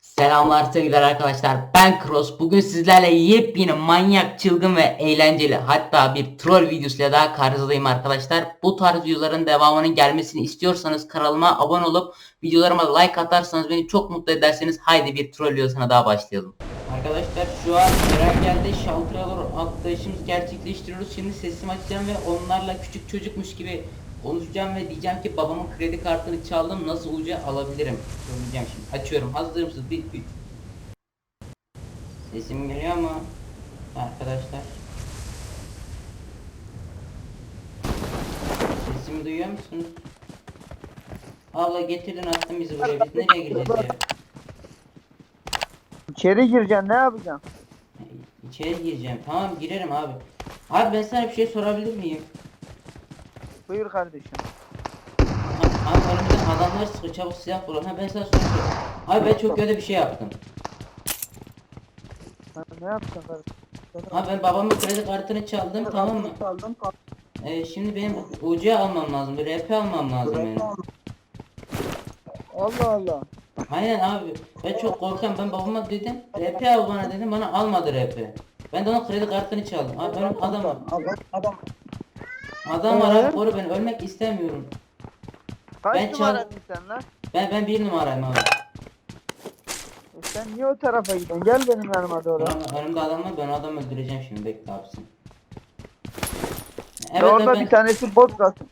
Selamlar sevgiler arkadaşlar. Ben Cross. Bugün sizlerle yepyeni manyak çılgın ve eğlenceli hatta bir troll videosuyla daha karşınızdayım arkadaşlar. Bu tarz videoların devamının gelmesini istiyorsanız kanalıma abone olup videolarıma like atarsanız beni çok mutlu ederseniz haydi bir troll videosuna daha başlayalım. Arkadaşlar şu an Eren geldi. Şaltıra doğru atlayışımızı gerçekleştiriyoruz. Şimdi sesimi açacağım ve onlarla küçük çocukmuş gibi konuşacağım ve diyeceğim ki babamın kredi kartını çaldım nasıl uca alabilirim? Söyleyeceğim şimdi. Açıyorum. Hazır mısınız? 1 3 Sesim geliyor mu arkadaşlar? Sesimi duyuyor musunuz? Abla getirdin attın bizi buraya. Biz nereye gireceğiz ya? İçeri gireceksin ne yapacaksın? İçeri gireceğim. Tamam girerim abi. Abi ben sana bir şey sorabilir miyim Buyur kardeşim. Abi önümüzden adamlar sıkıyor çabuk silah bulun ha ben sana soruyorum Abi ben çok kötü bir şey yaptım Sen ne yapacaksın kardeşim? Abi ben babamın kredi kartını çaldım tamam mı Aldım Ee, şimdi benim UC almam lazım, bir RP almam lazım benim. Allah Allah. Aynen abi. Ben çok korkuyorum. Ben babama dedim. RP al bana dedim. Bana almadı RP. Ben de onun kredi kartını çaldım. Abi benim adam Adam. Adam. Adam var Ee? abi. Koru beni. Ölmek istemiyorum. Kaç Ben numaradın sen lan? Ben ben bir numarayım abi. E sen niye o tarafa gidiyorsun? Gel benim yanıma doğru. Önüm- Önümde adam var. Ben o adamı öldüreceğim şimdi. Bekle abisin. Evet, orada ben, bir tanesi bot kalsın.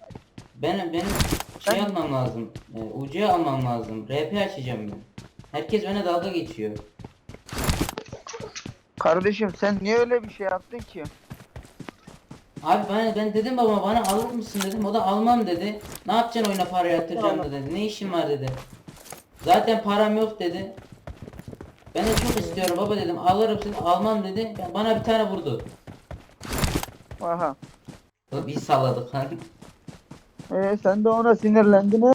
benim benim şey Ben- almam lazım. E, UC almam lazım. RP açacağım ben. Herkes bana dalga geçiyor. Kardeşim sen niye öyle bir şey yaptın ki? Abi ben, ben dedim baba bana alır mısın dedim o da almam dedi. Ne yapacaksın oyuna para yatıracağım da dedi. Ne işin var dedi. Zaten param yok dedi. Ben de çok istiyorum baba dedim alırım seni almam dedi. Ya Bana bir tane vurdu. Aha. Biz salladık hani. E sen de ona sinirlendin ha?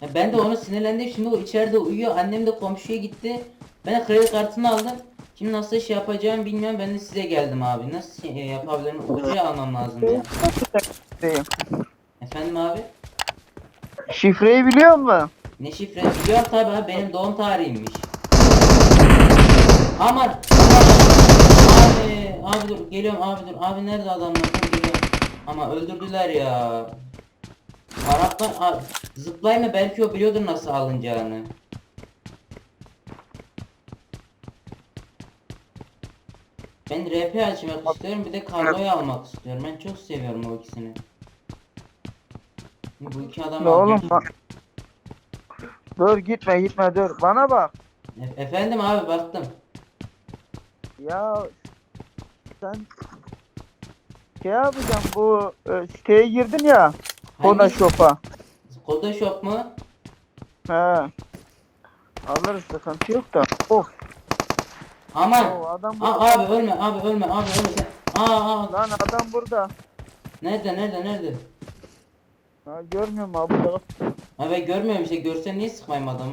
Ya Ben de onu sinirlendim şimdi o içeride uyuyor. Annem de komşuya gitti. Ben de kredi kartını aldım. Şimdi nasıl iş yapacağımı bilmiyorum. Ben de size geldim abi. Nasıl şey yapabilirim? Ucuya almam lazım ya. Efendim abi? Şifreyi biliyor musun? Ne şifre? Biliyorum tabi abi benim doğum tarihimmiş. Aman! aman. Abi, abi dur geliyorum abi dur. Abi nerede adamlar? Dur geliyorum. Ama öldürdüler ya. Araplar abi, zıplayma belki o biliyordur nasıl alınacağını. Ben RP açmak istiyorum bir de kargoyu almak istiyorum. Ben çok seviyorum o ikisini. Bu iki adam Ne oğlum bak. Dur gitme gitme dur. Bana bak. E- efendim abi baktım. Ya sen şey yapacağım bu e, siteye girdin ya. Koda Hangi- Shop'a. Koda Shop mu? He. Alırız sıkıntı yok da. Of. Aman. Oo, adam Aa, burada. abi ölme abi ölme abi ölme. Aa, aa. Lan adam burada. Nerede nerede nerede? Ha, görmüyor musun abi? Ha ben görmüyorum işte görsen niye sıkmayayım adamı?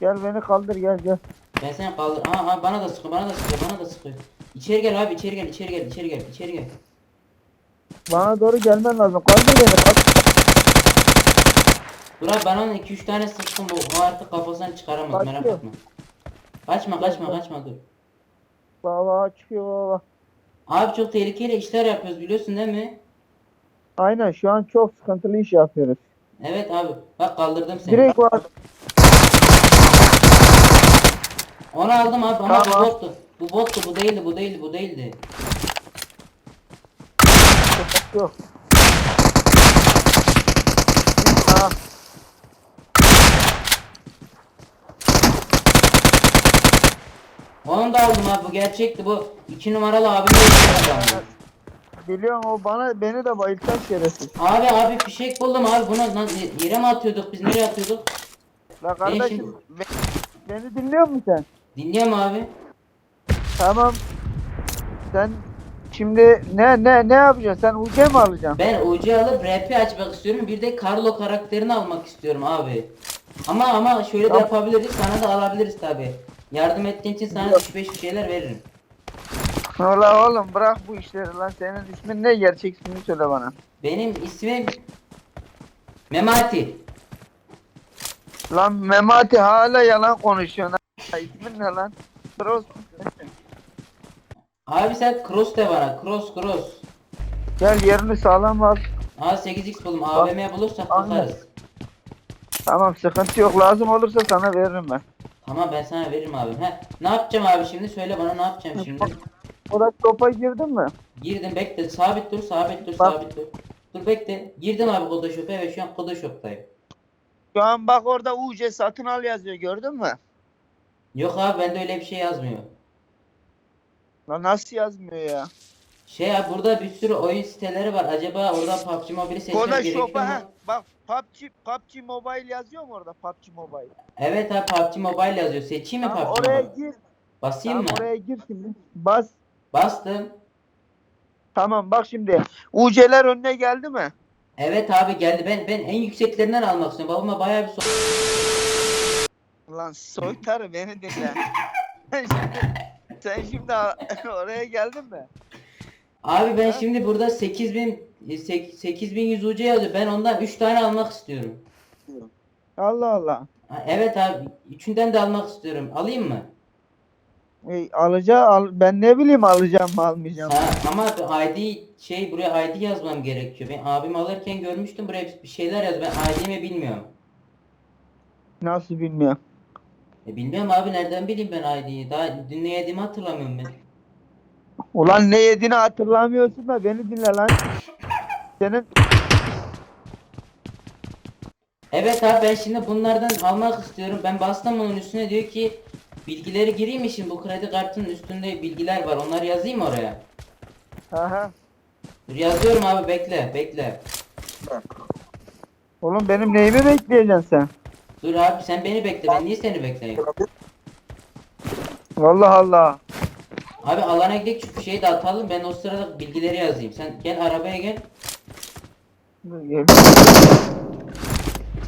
Gel beni kaldır gel gel. Ben seni kaldır. Aa, aa bana da sıkıyor bana da sıkıyor bana da sıkıyor. İçeri gel abi içeri gel içeri gel içeri gel içeri gel. Bana doğru gelmen lazım. Kaldır beni. Kaldır. Dur abi ben ona 2-3 tane sıktım bu o artık kafasını çıkaramaz merak etme. Kaçma kaçma kaçma dur. Baba çıkıyor baba. Abi çok tehlikeli işler yapıyoruz biliyorsun değil mi? Aynen şu an çok sıkıntılı iş yapıyoruz. Evet abi bak kaldırdım seni. Direkt var. Onu aldım abi ama Tamam. bu bottu. Bu bottu bu değildi bu değildi bu değildi. Yok. Ha, Onu da aldım abi bu gerçekti bu iki numaralı abi de biliyorum o bana beni de bayıltan şerefsiz. Abi abi fişek buldum abi bunu lan yere mi atıyorduk biz nereye atıyorduk? La şimdi- kardeşim be- beni dinliyor musun sen? Dinliyorum abi. Tamam. Sen şimdi ne ne ne yapacaksın? Sen UC mi alacaksın? Ben UC alıp RP açmak istiyorum bir de Carlo karakterini almak istiyorum abi. Ama ama şöyle de Tamam. yapabiliriz sana da alabiliriz tabi. Yardım ettiğin için sana 3-5 bir şeyler veririm. Ola oğlum bırak bu işleri lan. Senin ismin ne? Gerçek ismini söyle bana. Benim ismim Memati. Lan Memati hala yalan konuşuyorsun. ha. İsmin ne lan? Cross. Abi sen cross de bana. Cross cross. Gel yerini sağlam al. Aa 8x buldum. AVM bulursak bakarız. Tamam sıkıntı yok. Lazım olursa sana veririm ben. Tamam ben sana veririm abi. He, ne yapacağım abi şimdi? Söyle bana ne yapacağım şimdi? Orada topa girdin mi? Girdim bekle. Sabit dur, sabit dur, Bak. sabit dur. Dur bekle. Girdim abi Kodoshop'a ve şu an Kodoshop'tayım. Şu an bak orada UC satın al yazıyor gördün mü? Yok abi bende öyle bir şey yazmıyor. Lan nasıl yazmıyor ya? Şey abi burada bir sürü oyun siteleri var. Acaba orada PUBG Mobile'i seçmem Koda gerekiyor mu? ha. Bak PUBG, PUBG Mobile yazıyor mu orada? PUBG Mobile. Evet abi PUBG Mobile yazıyor. Seçeyim mi Tamam, PUBG oraya Mobile? gir. Basayım Tamam, mı? oraya gir şimdi. Bas. Bastım. Tamam bak şimdi. UC'ler önüne geldi mi? Evet abi geldi. Ben ben en yükseklerinden almak istiyorum. Babama bayağı bir so Lan soytarı beni dinle. sen şimdi, sen şimdi oraya geldin mi? Abi ben şimdi burada 8000 e, sek- 8100 UC yazıyor. Ben ondan 3 tane almak istiyorum. Allah Allah. Ha, Evet abi. Üçünden de almak istiyorum. Alayım mı? E, alacağı al. Ben ne bileyim alacağım mı almayacağım. Ha, ama ID şey buraya ID yazmam gerekiyor. Ben abim alırken görmüştüm buraya bir şeyler yaz. Ben ID'mi bilmiyorum. Nasıl bilmiyorum. E bilmiyorum abi nereden bileyim ben ID'yi. Daha dün ne yediğimi hatırlamıyorum ben. Ulan ne yediğini hatırlamıyorsun da beni dinle lan. Senin Evet abi ben şimdi bunlardan almak istiyorum. Ben bastım onun üstüne diyor ki bilgileri gireyim mi şimdi bu kredi kartının üstünde bilgiler var. Onları yazayım mı oraya? Aha. Dur yazıyorum abi bekle bekle. Oğlum benim neyimi bekleyeceksin sen? Dur abi sen beni bekle ben niye seni bekleyeyim? Allah Allah. Abi alana gidelim şu şeyi de atalım ben o sırada bilgileri yazayım. Sen gel arabaya gel. Gel.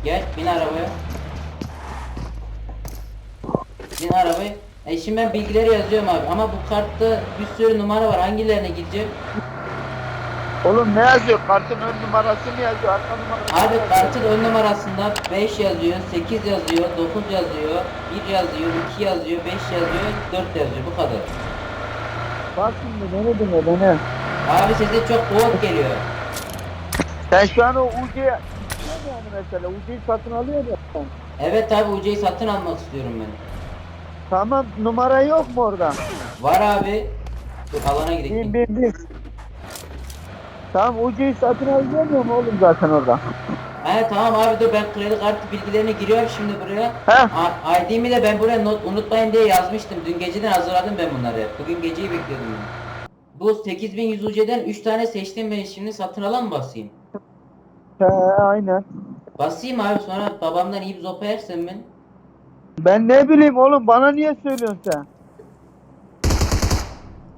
Gel bin arabaya. Bin arabaya. E şimdi ben bilgileri yazıyorum abi ama bu kartta bir sürü numara var hangilerine gideceğim? Oğlum ne yazıyor? Kartın ön numarası mı yazıyor? Arka numarası Abi yazıyor? kartın ön numarasında 5 yazıyor, 8 yazıyor, 9 yazıyor, 1 yazıyor, 2 yazıyor, 5 yazıyor, 4 yazıyor bu kadar. Bak şimdi beni dinle beni. Abi sesi çok boğuk geliyor. Sen şu an o UC'yi yani mesela UC'yi satın alıyor musun? Evet abi UC'yi satın almak istiyorum ben. Tamam numara yok mu orada? Var abi. Dur alana Bin gidelim. bin bin. Tamam UC'yi satın alıyor mu oğlum zaten orada? He tamam abi dur ben kredi kartı bilgilerini giriyorum şimdi buraya. Heh. A- ID'mi de ben buraya not unutmayın diye yazmıştım. Dün geceden hazırladım ben bunları. Bugün geceyi bekliyordum ben. Bu 8100 UC'den 3 tane seçtim ben şimdi satın alan mı basayım? He aynen. Basayım abi sonra babamdan iyi bir zopa yersen ben. Ben ne bileyim oğlum bana niye söylüyorsun sen?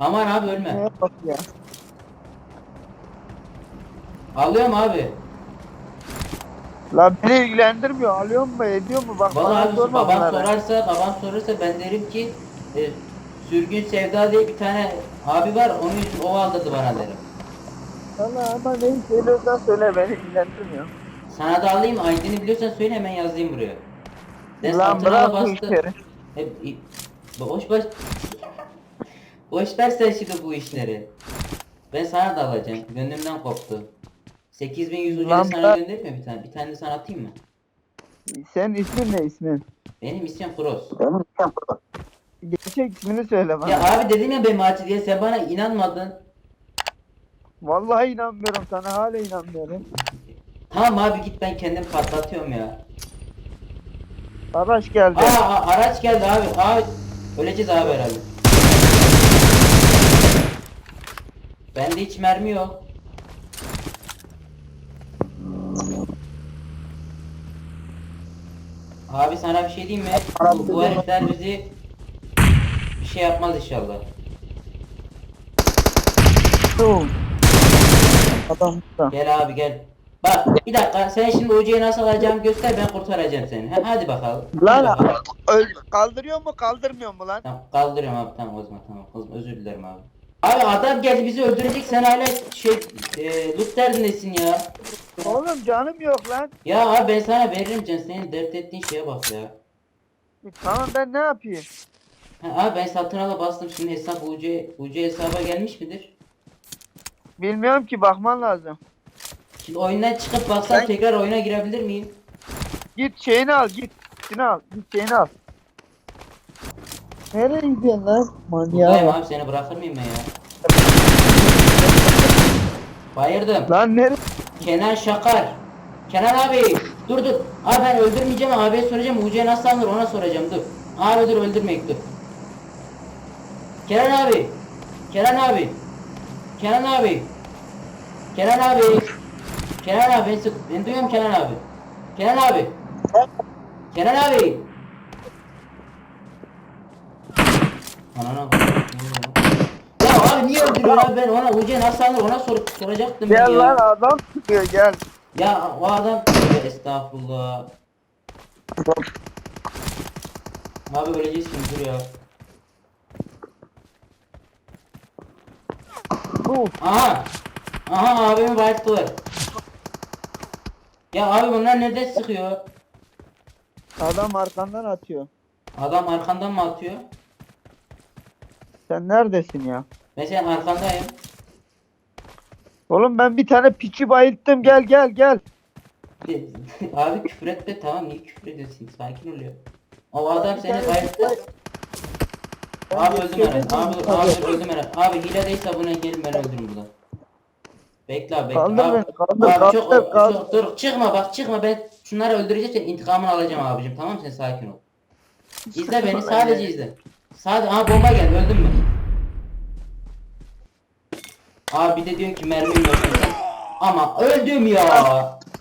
Aman abi ölme. Ne bak ya. Alıyorum abi. La beni ilgilendirmiyor. Alıyor mu ediyor mu? Bak Vallahi bana abi sorma babam bunları. sorarsa babam sorarsa ben derim ki e, Sürgün Sevda diye bir tane abi var onun için o aldırdı bana derim. Valla ama neyi söylüyorsan söyle beni ilgilendirmiyor. Sana da alayım ID'ni biliyorsan söyle hemen yazayım buraya. Ben Lan bırak bu işleri. Hep boş boş boş ver sen şimdi bu işleri. Ben sana da alacağım. Gönlümden koptu. 8100 ucuyla Lan sana bırak. göndereyim mi bir tane? Bir tane de sana atayım mı? Senin ismin ne ismin? Benim ismim Cross. Gerçek ismini söyle bana. Ya abi dedim ya ben Maçı diye sen bana inanmadın. Vallahi inanmıyorum sana hala inanmıyorum. Tamam abi git ben kendim patlatıyorum ya. Araç geldi. Aa, aa, araç geldi abi. Abi öleceğiz abi herhalde. Bende hiç mermi yok. Abi sana bir şey diyeyim mi? Bu, bu herifler bizi bir şey yapmaz inşallah. Adam da. Gel abi gel. Bak bir dakika sen şimdi hocayı nasıl alacağımı göster ben kurtaracağım seni. Ha, hadi bakalım. Hadi Lan bakalım. öl- kaldırıyor mu kaldırmıyor mu lan? Tamam kaldırıyorum abi tamam o zaman tamam kızım özür dilerim abi. Abi adam geldi bizi öldürecek sen hala şey e, loot derdindesin ya. Oğlum canım yok lan. Ya abi ben sana veririm can. Senin dert ettiğin şeye bak ya. E, Tamam ben ne yapayım? Ha, abi ben satın ala bastım. Şimdi hesap UC, UC hesaba gelmiş midir? Bilmiyorum ki bakman lazım. Şimdi oyundan çıkıp baksam Ben- tekrar oyuna girebilir miyim? Git şeyini al git. Gitini al. Git şeyini al. Nereye gidiyorsun lan? Buradayım Manyağa abi seni bırakır mıyım ben ya? Bayırdım. Lan nereye? Kenan Şakar. Kenan abi dur dur. Abi ben öldürmeyeceğim abiye soracağım. UC nasıl alınır ona soracağım dur. Abi dur öldürmeyek dur. Kenan abi. Kenan abi. Kenan abi. Kenan abi. Kenan abi ben, sık- ben duyuyorum Kenan abi. Kenan abi. Kenan abi. Anana bak. Niye öldürüyor abi ben ona UC nasıl ona sor soracaktım ben Gel ya. lan adam çıkıyor gel. Ya o adam estağfurullah. Abi öleceksin dur ya. Bu. Aha. Aha abimi bayılttılar. Ya abi bunlar nereden sıkıyor? Adam arkandan atıyor. Adam arkandan mı atıyor? Sen neredesin ya? Ben senin arkandayım. Oğlum ben bir tane piçi bayılttım gel gel gel. abi küfür etme tamam niye küfür ediyorsun sakin ol ya. O adam seni bayılttı. Abi öldüm herhalde. Abi, abi öldüm herhalde. Abi hile değilse buna gelin ben öldürürüm burada. Bekle abi bekle. Kaldır abi, beni, kaldır, abi kaldır, çok, kaldır. çok- dur çıkma bak çıkma ben şunları öldüreceğim senin intikamını alacağım abicim tamam mı sen sakin ol. İzle beni sadece izle. Sadece aha bomba geldi öldün mü? Abi de diyor ki mermim yok. Ama öldüm ya.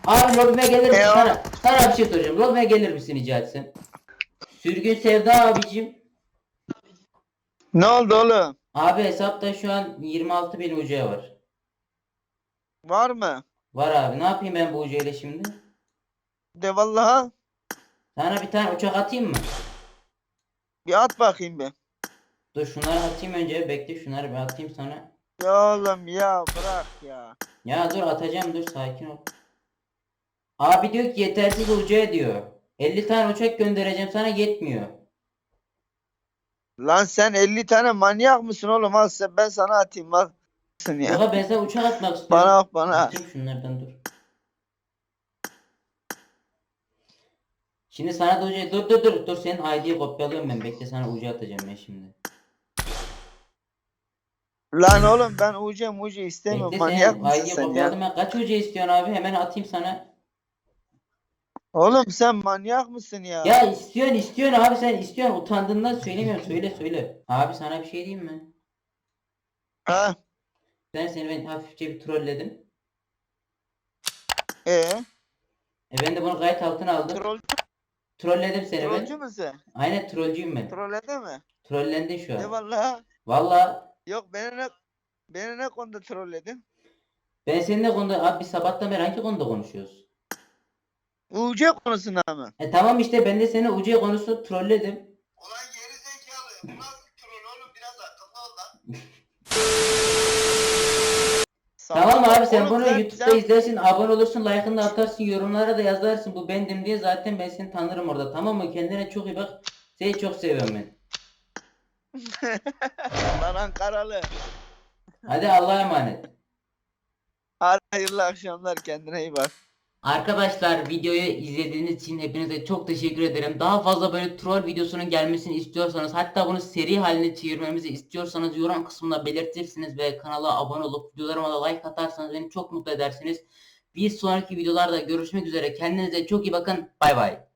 Abi lobime gelir misin? Sana, sana bir şey soracağım. Lobime gelir misin rica etsem? Sürgün Sevda abicim. Ne oldu oğlum? Abi hesapta şu an 26 bin UC var. Var mı? Var abi. Ne yapayım ben bu UC ile şimdi? De vallaha. Sana bir tane uçak atayım mı? Bir at bakayım bir. Dur şunları atayım önce. Bekle şunları bir atayım sana. Ya oğlum ya bırak ya. Ya dur atacağım dur sakin ol. Abi diyor ki yetersiz UC diyor. 50 tane uçak göndereceğim sana yetmiyor. Lan sen 50 tane manyak mısın oğlum? Al sen ben sana atayım bak. Ya. Yok ben sana uçak atmak istiyorum. Bana bak bana. Atayım şunlardan dur. Şimdi sana da UC dur dur dur dur senin ID'yi kopyalıyorum ben bekle sana UC atacağım ben şimdi. Lan oğlum ben ucu mucu istemiyorum. Bekle Manyak senin mısın sen ya? ben kaç UC istiyorsun abi hemen atayım sana. Oğlum sen manyak mısın ya? Ya istiyorsun istiyorsun abi sen istiyorsun utandığından söylemiyorum söyle söyle. Abi sana bir şey diyeyim mi? Ha? Ben seni ben hafifçe bir trolledim. Ee? E ben de bunu kayıt altına aldım. Troll, Trolledim seni trollcü ben. müsün? Aynen trollcüyüm ben. Trollede mi? Trollendin şu an. vallaha. Valla Yok beni ne beni ne konuda trolledin? ben seninle konuda abi biz sabahtan beri hangi konuda konuşuyoruz? UC konusunda mı? E tamam işte ben de seni UC konusu trolledim. Ulan geri zekalı. Bu nasıl troll oğlum? Biraz akıllı ol lan. Tamam abi sen Oğlum bunu sen- YouTube'da sen- izlersin, abone olursun, like'ını da atarsın, yorumlara da yazarsın bu bendim diye zaten ben seni tanırım orada. Tamam mı? Kendine çok iyi bak. Seni çok seviyorum ben. Lan Ankaralı. Hadi Allah'a emanet. Hayırlı akşamlar kendine iyi bak. Arkadaşlar videoyu izlediğiniz için hepinize çok teşekkür ederim. Daha fazla böyle troll videosunun gelmesini istiyorsanız hatta bunu seri haline çevirmemizi istiyorsanız yorum kısmında belirtirsiniz ve kanala abone olup videolarıma da like atarsanız beni çok mutlu edersiniz. Bir sonraki videolarda görüşmek üzere. Kendinize çok iyi bakın. Bay bay.